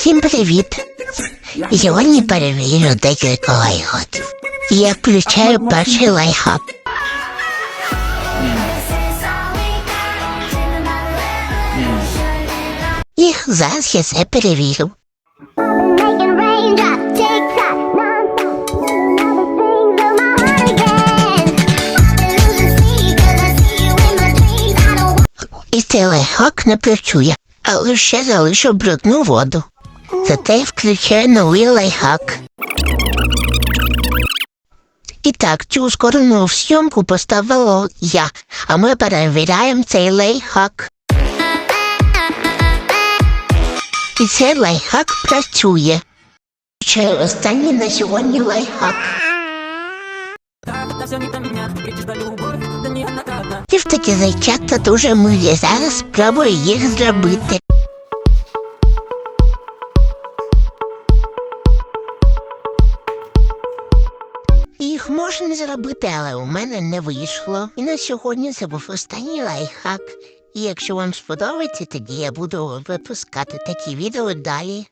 Всім привіт! Сьогодні перевірю декілька лайфхаків. Я включаю перший лайфхак. І зараз я це перевірю. І цей лайфхак не працює, але ще залишу брудну воду. Зате я включаю новий лайфхак. І так, цю ускорену зйомку поставила я, а ми перевіряємо цей лайфхак. І цей лайфхак працює. Ще останній на сьогодні лайфхак. Ті ж таки зайчата дуже милі. Зараз спробую їх зробити. Їх можна зробити, але у мене не вийшло. І на сьогодні це був останній лайфхак. І якщо вам сподобається, тоді я буду випускати такі відео далі.